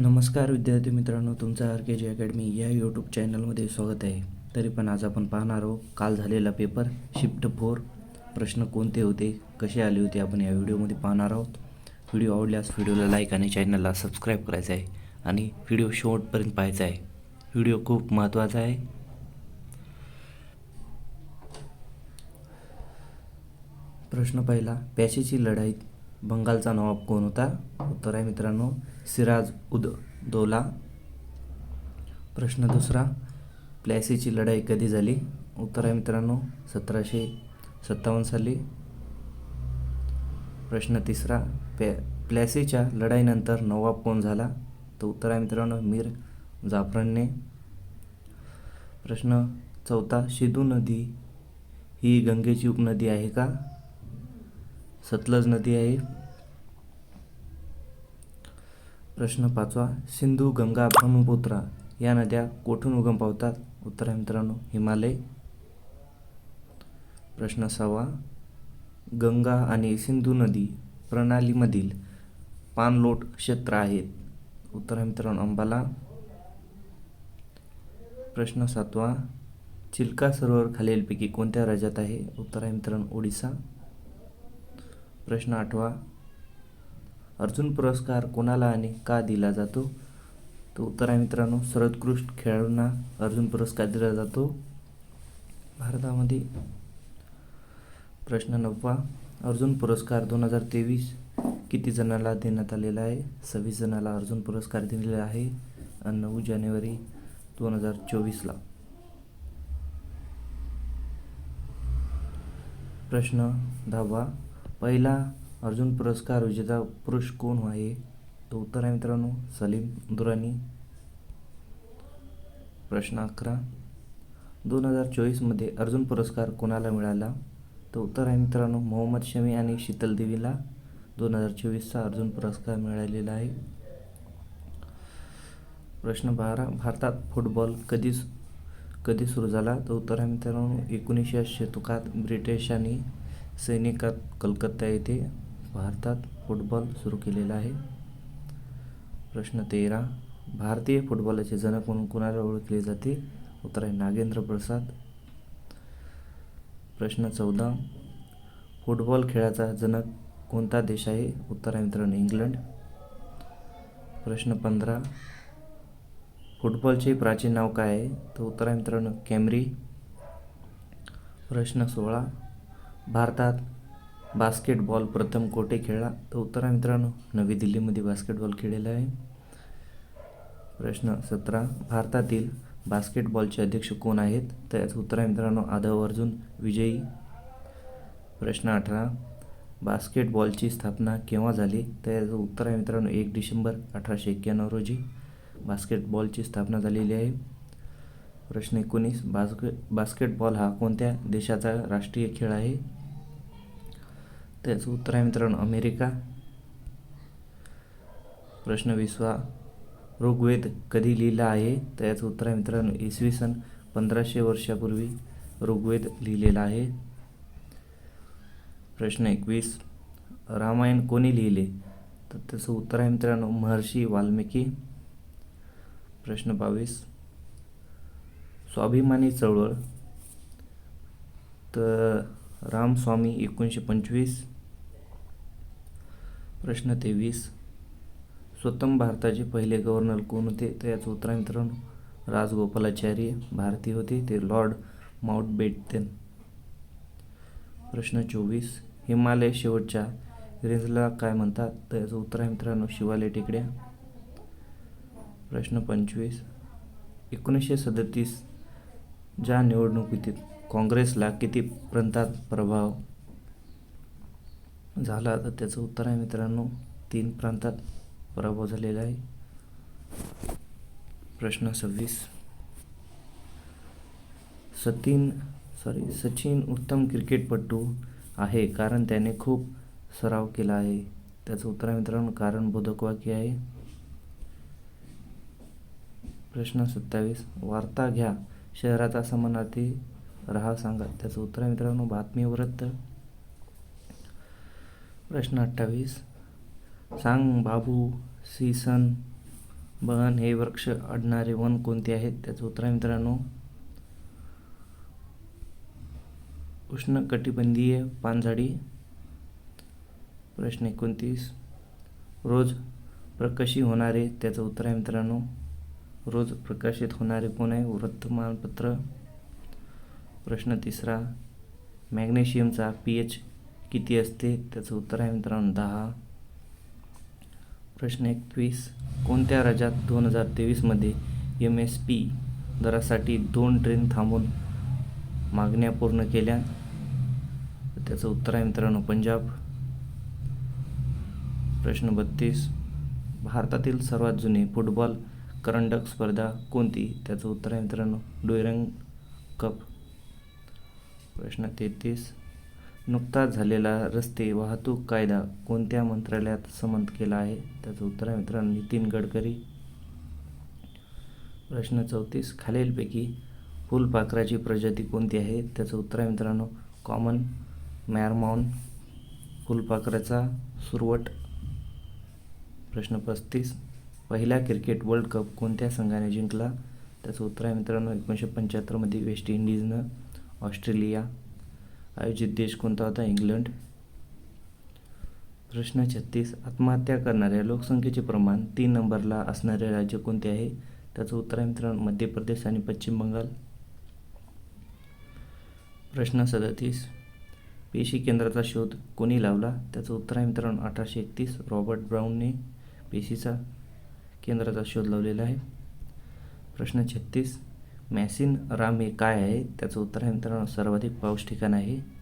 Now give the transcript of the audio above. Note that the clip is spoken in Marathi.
नमस्कार विद्यार्थी मित्रांनो तुमचं आर के जी अकॅडमी या यूट्यूब चॅनलमध्ये स्वागत आहे. तरी पण आज आपण पाहणार आहोत काल झालेला पेपर शिफ्ट फोर प्रश्न कोणते होते कसे आले होते आपण या व्हिडिओमध्ये पाहणार आहोत. व्हिडिओ आवडल्यास व्हिडिओला लाईक आणि चॅनलला सबस्क्राईब करायचं आहे आणि व्हिडिओ शेवटपर्यंत पाहायचा आहे. व्हिडिओ खूप महत्त्वाचा आहे. प्रश्न पहिला पॅसेची लढाईत बंगालचा नवाब कोण होता? उत्तर आहे मित्रांनो सिराज उद दौला. प्रश्न दुसरा प्लॅसीची लढाई कधी झाली? उत्तर आहे मित्रांनो सतराशे सत्तावन्न साली. प्रश्न तिसरा प्या प्लॅसीच्या लढाईनंतर नवाब कोण झाला? तर उत्तर आहे मित्रांनो मीर जाफरनने. प्रश्न चौथा सिधू नदी ही गंगेची उपनदी आहे का? सतलज नदी आहे. प्रश्न पाचवा सिंधू गंगा ब्रह्मपुत्रा या नद्या कोठून उगम पावतात? उत्तर आहे मित्रांनो हिमालय. प्रश्न सहावा गंगा आणि सिंधू नदी प्रणालीमधील पाणलोट क्षेत्र आहेत. उत्तर आहे मित्रांनो अंबाला. प्रश्न सातवा चिल्का सरोवर खालीलपैकी कोणत्या राज्यात आहे? उत्तर आहे मित्रांनो ओडिसा. प्रश्न आठवा. अर्जुन पुरस्कार कोणाला आणि का दिला जातो? तर उत्तर आहे मित्रांनो सर्वोत्कृष्ट खेळाडूंना अर्जुन पुरस्कार दिला जातो. भारतामध्ये प्रश्न नववा अर्जुन पुरस्कार दोन हजार तेवीस किती जणाला देण्यात आलेला आहे? सव्वीस जणाला अर्जुन पुरस्कार दिलेला आहे. आणि नऊ जानेवारी दोन हजार चोवीसला. प्रश्न दहावा पहिला अर्जुन पुरस्कार विजेता पुरुष कोण आहे? तो उत्तर आहे मित्रांनो सलीम दुरानी. प्रश्न अकरा. दोन हजार चोवीसमध्ये अर्जुन पुरस्कार कोणाला मिळाला? तर उत्तर आहे मित्रांनो मोहम्मद शमी आणि शीतल देवीला. दोन हजार चोवीसचा अर्जुन पुरस्कार मिळालेला आहे. प्रश्न बारा. भारतात फुटबॉल कधी कधी सुरू झाला? तर उत्तर आहे मित्रांनो एकोणीसशे शतकात ब्रिटिशांनी. सैनिकात कलकत्ता येथे भारतात फुटबॉल सुरू केलेला आहे. प्रश्न तेरा. भारतीय फुटबॉलाचे जनक म्हणून कोणाला ओळखले जाते? उत्तर आहे नागेंद्र प्रसाद. प्रश्न चौदा. फुटबॉल खेळाचा जनक कोणता देश आहे? उत्तर आहे मित्रांनो इंग्लंड. प्रश्न पंधरा. फुटबॉलचे प्राचीन नाव काय आहे? तर उत्तर आहे मित्रांनो कॅमरी. प्रश्न सोळा. भारतात बास्केटबॉल प्रथम कोठे खेळला? तर उत्तर मित्रांनो नवी दिल्लीमध्ये बास्केटबॉल खेळलेला आहे. प्रश्न सतरा भारतातील बास्केटबॉलचे अध्यक्ष कोण आहेत? तर याचं उत्तर आहे मित्रांनो आधव अर्जुन विजयी. प्रश्न अठरा बास्केटबॉलची स्थापना केव्हा झाली? तर याचं उत्तर आहे मित्रांनो एक डिसेंबर अठराशे एक्क्याण्णव रोजी बास्केटबॉलची स्थापना झालेली आहे. प्रश्न एकोणीस बास्के बास्केटबॉल हा कोणत्या देशाचा राष्ट्रीय खेळ आहे? त्याचं उत्तर आहे मित्रांनो अमेरिका. प्रश्न विसवा. ऋग्वेद कधी लिहिला आहे? तर याचं उत्तर आहे मित्रांनो इसवी सन पंधराशे वर्षापूर्वी ऋग्वेद लिहिलेला आहे. प्रश्न एकवीस. रामायण कोणी लिहिले? तर त्याचं उत्तर आहे मित्रांनो महर्षी वाल्मिकी. प्रश्न बावीस. स्वाभिमानी चळवळ. तर रामस्वामी एकोणीसशे पंचवीस प्रश्न तेवीस. स्वतंत्र भारताचे पहिले गव्हर्नर कोण होते? तर याचं उत्तर मित्रांनो राजगोपालाचार्य भारतीय होते. ते लॉर्ड माउंटबेटन. प्रश्न चोवीस. हिमालय शेवटच्या रेंजला काय म्हणतात? तर याचं उत्तर आहे मित्रांनो शिवालय टेकड्या. प्रश्न पंचवीस. एकोणीसशे सदतीस ज्या निवडणुकीतील काँग्रेसला किती प्रांतात प्रभाव झाला तर त्याचं उत्तर आहे मित्रांनो तीन प्रांतात पराभव झालेला आहे. प्रश्न सव्वीस. सतीन सॉरी सचिन उत्तम क्रिकेटपटू आहे कारण त्याने खूप सराव केला आहे. त्याचं उत्तर आहे मित्रांनो कारण बोधक वाक्य आहे. प्रश्न सत्तावीस. वार्ता घ्या. शहराचा समानार्थी राहा सांगा. त्याचं उत्तर आहे मित्रांनो बातमी वृत्त प्रश्न अठ्ठावीस. सांग बाबू सीसन बहन हे वृक्ष अडणारे वन कोणते आहेत? त्याचं उत्तर आहे मित्रांनो उष्णकटिबंधीय पानझडी. प्रश्न एकोणतीस. रोज प्रकाशित होणारे त्याचं उत्तर आहे मित्रांनो रोज प्रकाशित होणारे कोण आहे? वृत्तमानपत्र. प्रश्न तिसरा मॅग्नेशियमचा पी एच किती असते? त्याचं उत्तर आहे मित्रांनो दहा. प्रश्न एकवीस कोणत्या राज्यात दोन हजार तेवीसमध्ये एम एस पी दरासाठी दोन ट्रेन थांबून मागण्या पूर्ण केल्या? त्याचं उत्तर आहे मित्रांनो पंजाब. प्रश्न बत्तीस भारतातील सर्वात जुनी फुटबॉल करंडक स्पर्धा कोणती? त्याचं उत्तर आहे मित्रांनो डुरंग कप. प्रश्न तेहतीस. नुकताच झालेला रस्ते वाहतूक कायदा कोणत्या मंत्रालयात समंत केला आहे? त्याचं उत्तर आहे मित्रांनो नितीन गडकरी. प्रश्न चौतीस. खालीलपैकी फुलपाखराची प्रजाती कोणती आहे? त्याचं उत्तर आहे मित्रांनो कॉमन मॅरमॉन फुलपाखराचा सुरवट. प्रश्न पस्तीस. पहिला क्रिकेट वर्ल्ड कप कोणत्या संघाने जिंकला? त्याचं उत्तर आहे मित्रांनो एकोणीसशे पंच्याहत्तरमध्ये वेस्ट इंडिजनं. ऑस्ट्रेलिया आयोजित देश कोणता होता? इंग्लंड. प्रश्न छत्तीस. आत्महत्या करणाऱ्या लोकसंख्येचे प्रमाण तीन नंबरला असणारे राज्य कोणते आहे? त्याचं उत्तर आहे मित्रांनो मध्य प्रदेश आणि पश्चिम बंगाल. प्रश्न सदतीस. पेशी केंद्राचा शोध कोणी लावला? त्याचं उत्तर आहे मित्रांनो अठराशे एकतीस. रॉबर्ट ब्राऊनने पेशीचा केंद्राचा शोध लावलेला आहे. प्रश्न छत्तीस. मॅसिन राम हे काय आहे? त्याचं उत्तर आहे मित्रांनो सर्वाधिक पाऊस ठिकाण आहे.